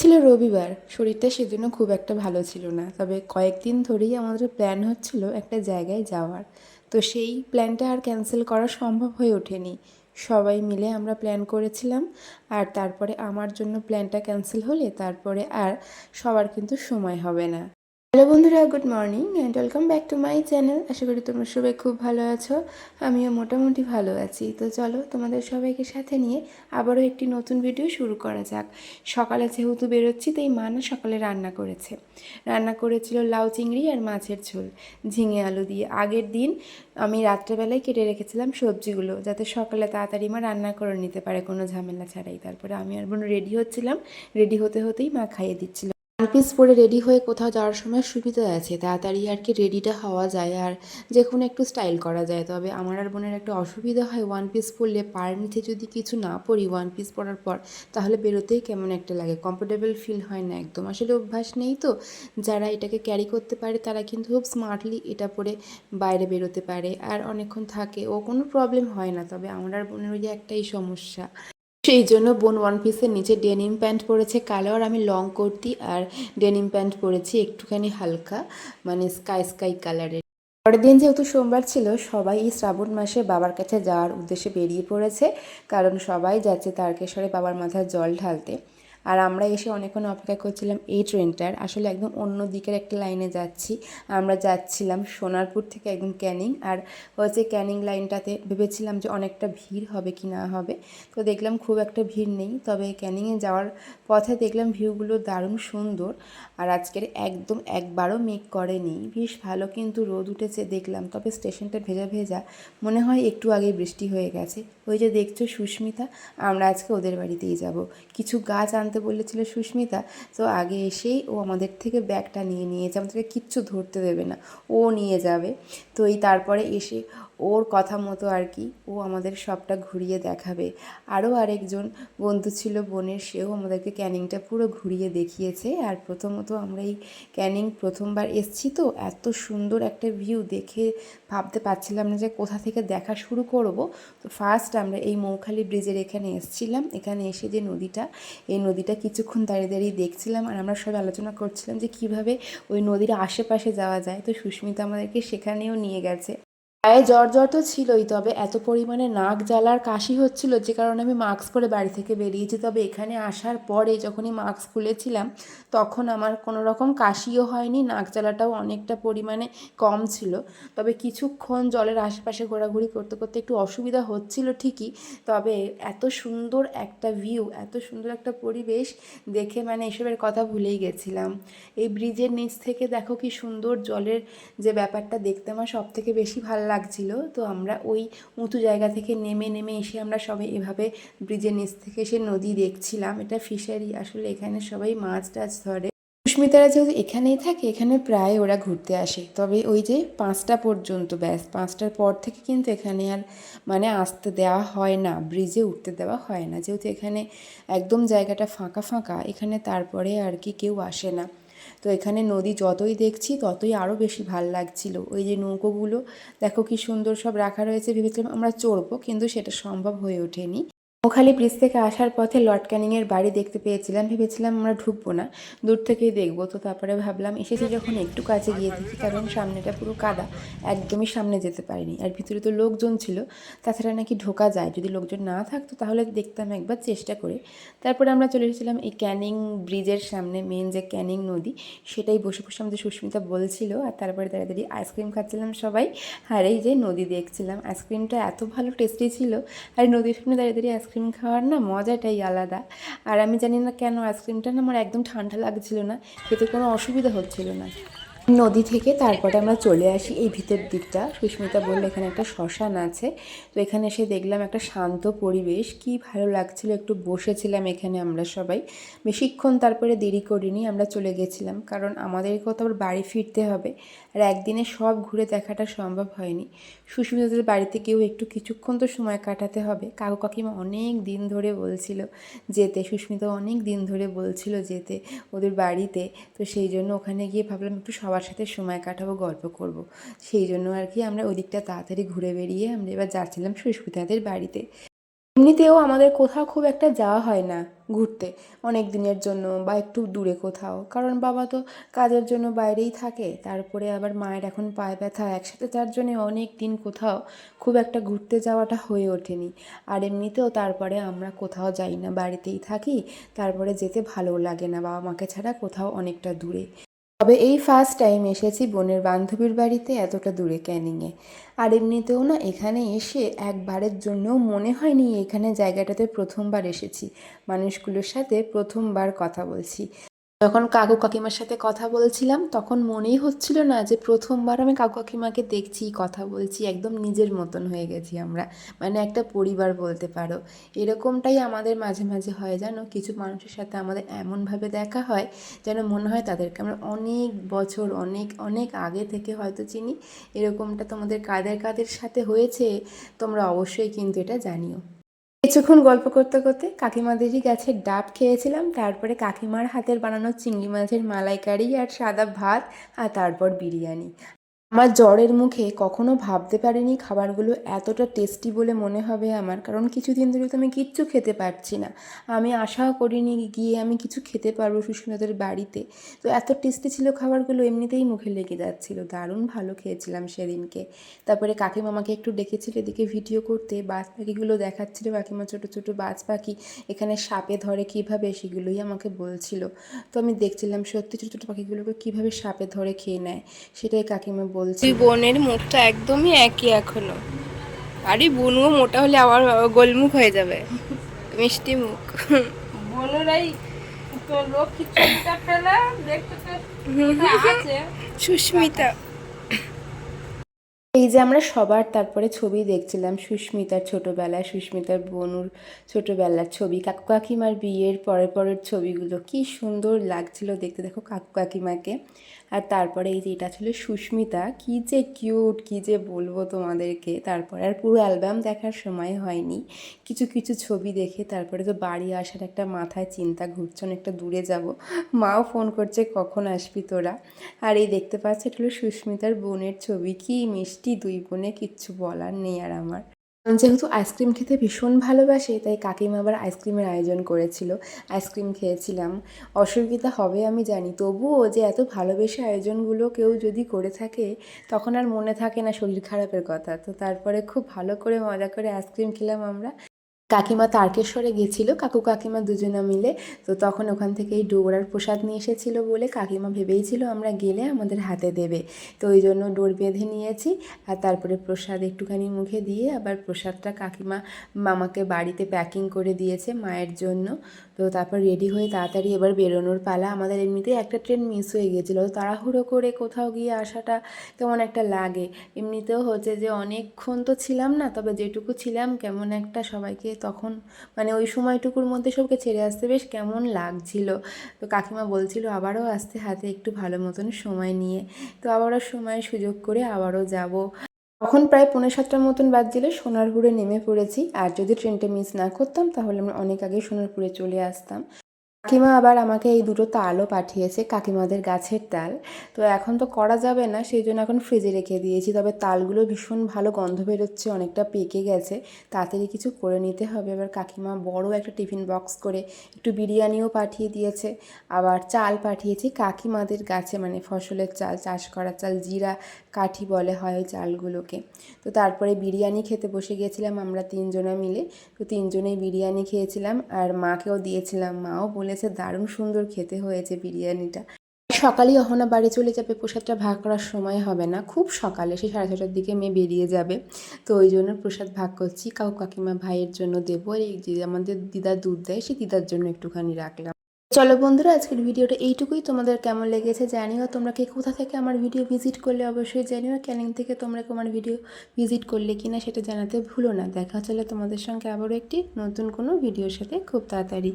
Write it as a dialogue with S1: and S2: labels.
S1: ছিল রবিবার। শরীরটা সেজন্য খুব একটা ভালো ছিল না। তবে কয়েকদিন ধরেই আমাদের প্ল্যান হচ্ছিল একটা জায়গায় যাওয়ার। তো সেই প্ল্যানটা আর ক্যান্সেল করা সম্ভব হয়ে ওঠেনি। সবাই মিলে আমরা প্ল্যান করেছিলাম। আর তারপরে আমার জন্য প্ল্যানটা ক্যান্সেল হলে তারপরে আর সবার কিন্তু সময় হবে না। হ্যালো বন্ধুরা, good morning and welcome back to my channel আশা করি তোমরা সবাই খুব ভালো আছো, আমিও মোটামুটি ভালো আছি। তো চলো তোমাদের সবাইকে সাথে নিয়ে আবারও একটি নতুন ভিডিও শুরু করা যাক। সকালে যেহেতু বেরোচ্ছি, তাই মা না সকালে রান্না করেছে। রান্না করেছিল লাউ চিংড়ি আর মাছের ঝোল, ঝিঙে আলু দিয়ে। আগের দিন আমি রাত্রেবেলায় কেটে রেখেছিলাম সবজিগুলো, যাতে সকালে তাড়াতাড়ি মা রান্না করে নিতে পারে, কোনো ঝামেলা ছাড়াই। তারপরে আমি আর বোন রেডি হচ্ছিলাম। রেডি হতে হতেই মা খাইয়ে দিচ্ছিল। পিস পরে রেডি হয়ে কোথাও যাওয়ার সময় সুবিধা আছে। তাড়াতাড়ি আর কি রেডিটা হওয়া যায় আর যে কোনো একটু স্টাইল করা যায়। তবে আমার আর বোনের একটা অসুবিধা হয় ওয়ান পিস পরলে পার নিচে যদি কিছু না পরি ওয়ান পিস পরার পর, তাহলে বেরোতেই কেমন একটা লাগে? কমফোর্টেবল ফিল হয় না একদম। আসলে অভ্যাস নেই তো। যারা এটাকে ক্যারি করতে পারে, তারা কিন্তু খুব স্মার্টলি এটা পরে বাইরে বেরোতে পারে। আর অনেকক্ষণ থাকে, ও কোনো প্রবলেম হয় না। তবে আমার আর বোনের ওই একটাই সমস্যা। সেই জন্য বোন ওয়ান পিসের নিচে ডেনিম প্যান্ট পরেছে কালো আর আমি লং কুর্তি আর ডেনিম প্যান্ট পরেছি একটুখানি হালকা মানে স্কাই স্কাই কালারের। পরের দিন যেহেতু সোমবার ছিল, সবাই এই শ্রাবণ মাসে বাবার কাছে যাওয়ার উদ্দেশ্যে বেরিয়ে পড়েছে, কারণ সবাই যাচ্ছে তারকেশ্বরে বাবার মাথায় জল ঢালতে। আর আমরা এসে অনেকক্ষণ অপেক্ষা করছিলাম এই ট্রেনটার। আসলে একদম অন্য দিকের একটা লাইনে যাচ্ছি। আমরা যাচ্ছিলাম সোনারপুর থেকে একদম ক্যানিং। আর হচ্ছে ক্যানিং লাইনটাতে ভেবেছিলাম যে অনেকটা ভিড় হবে কি না হবে। তো দেখলাম খুব একটা ভিড় নেই। তবে ক্যানিংয়ে যাওয়ার পথে দেখলাম ভিউগুলো দারুণ সুন্দর। আর আজকের একদম একবারও মেঘ করেনি। বেশ ভালো কিন্তু রোদ উঠেছে দেখলাম। তবে স্টেশনটা ভেজা ভেজা। মনে হয় একটু আগেই বৃষ্টি হয়ে গেছে। ওই যে দেখছ সুস্মিতা, আমরা আজকে ওদের বাড়িতেই যাব। কিছু গাছ আনতে বলেছিল সুস্মিতা, তো আগে এসেই ও আমাদের থেকে ব্যাগটা নিয়ে নিয়েছে আমাদেরকে কিচ্ছু ধরতে দেবে না, ও নিয়ে যাবে। তো এই তারপরে এসে ওর কথা মতো আর কি ও আমাদের সবটা ঘুরিয়ে দেখাবে। আরও আরেকজন বন্ধু ছিল বোনের, সেও আমাদেরকে ক্যানিংটা পুরো ঘুরিয়ে দেখিয়েছে। আর প্রথমত আমরা এই ক্যানিং প্রথমবার এসছি তো, এত সুন্দর একটা ভিউ দেখে ভাবতে পারছিলাম না যে কোথা থেকে দেখা শুরু করব। তো ফার্স্ট আমরা এই মৌখালি ব্রিজের এখানে এসছিলাম। এখানে এসে যে নদীটা, এই নদীটা কিছুক্ষণ দাঁড়িয়ে দাঁড়িয়ে দেখছিলাম আর আমরা সবাই আলোচনা করছিলাম যে কীভাবে ওই নদীর আশেপাশে যাওয়া যায়। তো সুস্মিতা আমাদেরকে সেখানেও নিয়ে গেছে। গায়ে জ্বর জ্বর তো ছিলই, তবে এত পরিমাণে নাক জ্বালার কাশি হচ্ছিল যে কারণে আমি মাস্ক পরে বাড়ি থেকে বেরিয়েছি। তবে এখানে আসার পরে যখনই মাস্ক খুলেছিলাম, তখন আমার কোনো রকম কাশিও হয়নি, নাক জ্বালাটাও অনেকটা পরিমাণে কম ছিল। তবে কিছুক্ষণ জলের আশেপাশে ঘোরাঘুরি করতে করতে একটু অসুবিধা হচ্ছিল ঠিকই, তবে এত সুন্দর একটা ভিউ এত সুন্দর একটা পরিবেশ দেখে মানে এসবের কথা ভুলেই গেছিলাম। এই ব্রিজের নিচ থেকে দেখো কি সুন্দর জলের যে ব্যাপারটা দেখতে আমার সব থেকে বেশি ভালো লাগছিল, তো আমরা ওই উঁচু জায়গা থেকে নেমে নেমে এসে আমরা সবাই এভাবে ব্রিজের নিচ থেকে এসে নদী দেখছিলাম। এটা ফিশারি, আসলে এখানে সবাই মাছ টাছ ধরে। সুস্মিতারা যেহেতু এখানেই থাকে, এখানে প্রায় ওরা ঘুরতে আসে। তবে ওই যে পাঁচটা পর্যন্ত, ব্যাস, পাঁচটার পর থেকে কিন্তু এখানে আর মানে আসতে দেওয়া হয় না, ব্রিজে উঠতে দেওয়া হয় না। যেহেতু এখানে একদম জায়গাটা ফাঁকা ফাঁকা, এখানে তারপরে আর কি কেউ আসে না। তো এখানে নদী যতই দেখছি, ততই আরও বেশি ভালো লাগছিল। ওই যে নৌকোগুলো, দেখো কি সুন্দর সব রাখা রয়েছে। ভেবেছিলাম আমরা চড়বো, কিন্তু সেটা সম্ভব হয়ে ওঠেনি। মোখালি ব্রিজ থেকে আসার পথে লর্ড ক্যানিংয়ের বাড়ি দেখতে পেয়েছিলাম। ভেবেছিলাম আমরা ঢুকবো না, দূর থেকেই দেখব। তো তারপরে ভাবলাম, এসেছি যখন একটু কাছে গিয়ে দেখি, কারণ সামনেটা পুরো কাদা, একদমই সামনে যেতে পারিনি। আর ভিতরে তো লোকজন ছিল, তাছাড়া নাকি ঢোকা যায়। যদি লোকজন না থাকতো, তাহলে দেখতাম একবার চেষ্টা করে। তারপরে আমরা চলে এসেছিলাম এই ক্যানিং ব্রিজের সামনে মেন যে ক্যানিং নদী, সেটাই বসে বসে আমাদের সুস্মিতা বলছিল। আর তারপরে দাঁড়িয়ে আইসক্রিম খাচ্ছিলাম সবাই। আর এই যে নদী দেখছিলাম আইসক্রিমটা এত ভালো টেস্টি ছিল। আর নদীর সামনে দাঁড়িয়ে আইসক্রিম খাওয়ার না মজাটাই আলাদা। আর আমি জানি না কেন আইসক্রিমটা না আমার একদম ঠান্ডা লাগছিল না, খেতে কোনো অসুবিধা হচ্ছিল না। নদী থেকে তারপরে আমরা চলে আসি এই ভিতর দিকটা। সুস্মিতা বলল, এখানে একটা শ্মশান আছে। তো এখানে এসে দেখলাম একটা শান্ত পরিবেশ। কি ভালো লাগছিল, একটু বসেছিলাম এখানে আমরা সবাই। বেশিক্ষণ তারপরে দেরি করিনি, আমরা চলে গেছিলাম। কারণ আমাদেরকেও তো আবার বাড়ি ফিরতে হবে আর একদিনে সব ঘুরে দেখাটা সম্ভব হয়নি। সুস্মিতাদের বাড়িতে কেউ একটু কিছুক্ষণ তো সময় কাটাতে হবে। কাকু কাকিমা অনেক দিন ধরে বলছিল যেতে, সুস্মিতা অনেক দিন ধরে বলছিল যেতে ওদের বাড়িতে। তো সেই জন্য ওখানে গিয়ে ভাবলাম একটু সবার সাথে সময় কাটাবো, গল্প করব। সেই জন্য আর কি আমরা ওদিকটা তাড়াতাড়ি ঘুরে বেরিয়ে আমরা এবার যাচ্ছিলাম সুস্মিতাদের বাড়িতে। এমনিতেও আমাদের কোথাও খুব একটা যাওয়া হয় না ঘুরতে। অনেক দিনের জন্য বা একটু দূরে কোথাও। কারণ বাবা তো কাজের জন্য বাইরেই থাকে। তারপরে আবার মায়ের এখন পায়ে ব্যথা। একসাথে চারজনে অনেক দিন কোথাও খুব একটা ঘুরতে যাওয়াটা হয়ে ওঠেনি। আর এমনিতেও তারপরে আমরা কোথাও যাই না, বাড়িতেই থাকি। তারপরে যেতে ভালোও লাগে না। বাবা মাকে ছাড়া কোথাও অনেকটা দূরে। তবে এই ফার্স্ট টাইম এসেছি বোনের বান্ধবীর বাড়িতে এতটা দূরে ক্যানিংয়ে। আর এমনিতেও না এখানে এসে একবারের জন্যও মনে হয়নি এখানে জায়গাটাতে প্রথমবার এসেছি। মানুষগুলোর সাথে প্রথমবার কথা বলছি। যখন কাকু কাকিমার সাথে কথা বলছিলাম, তখন মনেই হচ্ছিল না যে প্রথমবার আমি কাকু কাকিমাকে দেখছি, কথা বলছি, একদম নিজের মতন হয়ে গেছি আমরা। মানে একটা পরিবার বলতে পারো। এরকমটাই আমাদের মাঝে মাঝে হয়, জানো? কিছু মানুষের সাথে আমাদের এমনভাবে দেখা হয়, যেন মনে হয় তাদেরকে আমরা অনেক বছর, অনেক অনেক আগে থেকে হয়তো চিনি। এরকমটা তোমাদের কাদের কাদের সাথে হয়েছে, তোমরা অবশ্যই কিন্তু এটা জানিও। কিছুক্ষণ গল্প করতে করতে কাকিমাদেরই গাছের ডাব খেয়েছিলাম, তারপরে কাকিমার হাতের বানানো চিংড়ি মাছের মালাইকারি আর সাদা ভাত আর তারপর বিরিয়ানি। আমার জ্বরের মুখে কখনো ভাবতে পারিনি খাবারগুলো এতটা টেস্টি বলে মনে হবে আমার, কারণ কিছুদিন ধরে তো আমি কিচ্ছু খেতে পারছি না। আমি আশাও করিনি গিয়ে আমি কিছু খেতে পারব সুস্মিতাদের বাড়িতে। তো এত টেস্টি ছিল খাবারগুলো এমনিতেই মুখে লেগে যাচ্ছিল। দারুণ ভালো খেয়েছিলাম সেদিনকে। তারপরে কাকিমামাকে একটু ডেকেছিল, এদিকে ভিডিও করতে, বাজ পাখিগুলো দেখাচ্ছিল, কাকিমা ছোটো ছোটো বাজ পাখি, এখানে সাপে ধরে কীভাবে সেগুলোই আমাকে বলছিল। তো আমি দেখছিলাম সত্যি ছোটো ছোটো পাখিগুলোকে কীভাবে সাপে ধরে খেয়ে নেয়, সেটাই কাকিমা বলছে।
S2: দুই বোনের মুখটা একদমই একই এখনও। আরে বোনও মোটা হলে আবার গোলমুখ হয়ে যাবে। মিষ্টি মুখ।
S3: বোনেরাই
S2: সুস্মিতা।
S1: এই যে আমরা সবার তারপরে ছবি দেখছিলাম সুস্মিতার ছোটোবেলায়, সুস্মিতার বনুর ছোটোবেলার ছবি, কাকু কাকিমার বিয়ের পরের পরের ছবিগুলো। কি সুন্দর লাগছিল দেখতে, দেখো কাকু কাকিমাকে। আর তারপরে এই যে এটা ছিল সুস্মিতা, কি যে কিউট কি যে বলব তোমাদেরকে। তারপরে আর পুরো অ্যালবাম দেখার সময় হয়নি। কিছু কিছু ছবি দেখে তারপরে তো বাড়ি আসার একটা মাথায় চিন্তা, ঘুরছে অনেকটা দূরে যাব। মাও ফোন করছে, কখন আসবি তোরা? আর এই দেখতে পাচ্ছ, এটা হলো সুস্মিতার বোনের ছবি, কি মিষ্টি দুই বোনে কিচ্ছু বলার নেই আর আমার। যেহেতু আইসক্রিম খেতে ভীষণ ভালোবাসে, তাই কাকিমা আবার আইসক্রিমের আয়োজন করেছিল। আইসক্রিম খেয়েছিলাম। অসুবিধা হবে আমি জানি, তবুও যে এত ভালোবেসে আয়োজনগুলো কেউ যদি করে থাকে, তখন আর মনে থাকে না শরীর খারাপের কথা। তো তারপরে খুব ভালো করে মজা করে আইসক্রিম খেলাম আমরা। কাকিমা তারকেশ্বরে গেছিল, কাকু কাকিমা দুজনে মিলে। তো তখন ওখান থেকে এই ডোরার প্রসাদ নিয়ে এসেছিল বলে কাকিমা ভেবেইছিল আমরা গেলে আমাদের হাতে দেবে। তো ওই জন্য ডোর বেঁধে নিয়েছি আর তারপরে প্রসাদ একটুখানি মুখে দিয়ে আবার প্রসাদটা কাকিমা মামাকে বাড়িতে প্যাকিং করে দিয়েছে মায়ের জন্য। তো তারপর রেডি হয়ে তাড়াতাড়ি এবার বেরোনোর পালা। আমাদের এমনিতেই একটা ট্রেন মিস হয়ে গেছিল। তাড়াহুড়ো করে কোথাও গিয়ে আসাটা কেমন একটা লাগে। এমনিতেও হচ্ছে যে অনেকক্ষণ তো ছিলাম না, তবে যেটুকু ছিলাম কেমন একটা সবাইকে তখন মানে ওই সময়টুকুর মধ্যে সবকে ছেড়ে আসতে বেশ কেমন লাগছিল। তো কাকিমা বলছিল, আবারও আসতে হাতে একটু ভালো মতন সময় নিয়ে। তো আবারও সময় সুযোগ করে আবারও যাব। তখন প্রায় পনেরো সাতটার মতন বাজছিল, সোনারপুরে নেমে পড়েছি। আর যদি ট্রেনটা মিস না করতাম, তাহলে আমরা অনেক আগে সোনারপুরে চলে আসতাম। কাকিমা আবার আমাকে এই দুটো তালও পাঠিয়েছে কাকিমাদের গাছের তাল। তো এখন তো করা যাবে না, সেই জন্য এখন ফ্রিজে রেখে দিয়েছি। তবে তালগুলো ভীষণ ভালো গন্ধ বেরোচ্ছে, অনেকটা পেকে গেছে। তাড়াতাড়ি কিছু করে নিতে হবে। এবার কাকিমা বড় একটা টিফিন বক্স করে একটু বিরিয়ানিও পাঠিয়ে দিয়েছে। আবার চাল পাঠিয়েছি কাকিমাদের গাছে মানে ফসলের চাল, চাষ করা চাল, জিরা কাঠি বলে হয় ওই চালগুলোকে। তো তারপরে বিরিয়ানি খেতে বসে গিয়েছিলাম আমরা তিনজনে মিলে। তো তিনজনেই বিরিয়ানি খেয়েছিলাম আর মাকেও দিয়েছিলাম। মাও বলেছে, দারুণ সুন্দর খেতে হয়েছে বিরিয়ানিটা। সকালেই অহনা বাড়ি চলে যাবে, প্রসাদটা ভাগ করার সময় হবে না। খুব সকালে, সে সাড়ে ছটার দিকে মেয়ে বেরিয়ে যাবে। তো ওই জন্য প্রসাদ ভাগ করছি। কাকু কাকিমা ভাইয়ের জন্য দেবো। আর এই যে আমাদের দিদা দুধ দেয়, সে দিদার জন্য একটুখানি রাখলাম। চলো বন্ধুরা, আজকের ভিডিওটা এইটুকুই। তোমাদের কেমন লেগেছে জানিও। তোমরা কে কোথা থেকে আমার ভিডিও ভিজিট করলে অবশ্যই জানিও। ক্যানিং থেকে তোমরা আমার ভিডিও ভিজিট করলে কি না সেটা জানাতে ভুলো না। দেখা চলে তোমাদের সঙ্গে আবারও একটি নতুন কোনো ভিডিওর সাথে। খুব তাড়াতাড়ি।